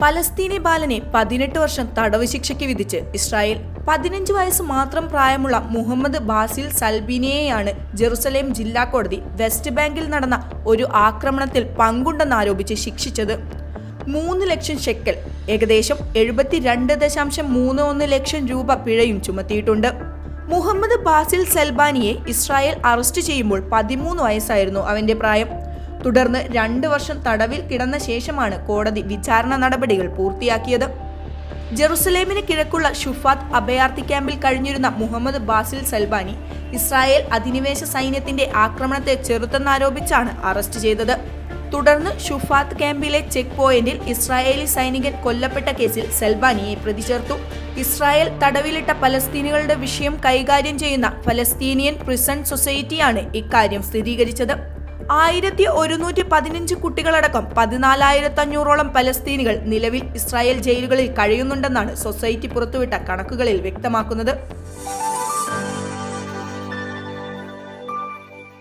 പലസ്തീനി ബാലനെ പതിനെട്ട് വർഷം തടവ് ശിക്ഷയ്ക്ക് വിധിച്ച് ഇസ്രായേൽ. പതിനഞ്ച് വയസ്സ് മാത്രം പ്രായമുള്ള മുഹമ്മദ് ബാസിൽ സൽബീനിയെയാണ് ജെറുസലേം ജില്ലാ കോടതി വെസ്റ്റ് ബാങ്കിൽ നടന്ന ഒരു ആക്രമണത്തിൽ പങ്കുണ്ടെന്നാരോപിച്ച് ശിക്ഷിച്ചത്. മൂന്ന് ലക്ഷം ഷെക്കൽ ഏകദേശം എഴുപത്തിരണ്ട് ദശാംശം മൂന്ന് ഒന്ന് ലക്ഷം രൂപ പിഴയും ചുമത്തിയിട്ടുണ്ട്. മുഹമ്മദ് ബാസിൽ സൽബാനിയെ ഇസ്രായേൽ അറസ്റ്റ് ചെയ്യുമ്പോൾ പതിമൂന്ന് വയസ്സായിരുന്നു അവന്റെ പ്രായം. തുടർന്ന് രണ്ട് വർഷം തടവിൽ കിടന്ന ശേഷമാണ് കോടതി വിചാരണ നടപടികൾ പൂർത്തിയാക്കിയത്. ജെറുസലേമിന് കിഴക്കുള്ള ഷുഫാത്ത് അഭയാർത്ഥി ക്യാമ്പിൽ കഴിഞ്ഞിരുന്ന മുഹമ്മദ് ബാസിൽ സൽബാനി ഇസ്രായേൽ അധിനിവേശ സൈന്യത്തിന്റെ ആക്രമണത്തെ ചെറുത്തെന്നാരോപിച്ചാണ് അറസ്റ്റ് ചെയ്തത്. തുടർന്ന് ഷുഫാത്ത് ക്യാമ്പിലെ ചെക്ക് പോയിന്റിൽ ഇസ്രായേലി സൈനികൻ കൊല്ലപ്പെട്ട കേസിൽ സെൽബാനിയെ പ്രതി ചേർത്തു ഇസ്രായേൽ തടവിലിട്ട പലസ്തീനികളുടെ വിഷയം കൈകാര്യം ചെയ്യുന്ന ഫലസ്തീനിയൻ പ്രിസൺ സൊസൈറ്റിയാണ് ഇക്കാര്യം സ്ഥിരീകരിച്ചത്. ആയിരത്തി ഒരുന്നൂറ്റി പതിനഞ്ച് കുട്ടികളടക്കം പതിനാലായിരത്തി അഞ്ഞൂറോളം പലസ്തീനികൾ നിലവിൽ ഇസ്രായേൽ ജയിലുകളിൽ കഴിയുന്നുണ്ടെന്നാണ് സൊസൈറ്റി പുറത്തുവിട്ട കണക്കുകളിൽ വ്യക്തമാക്കുന്നത്.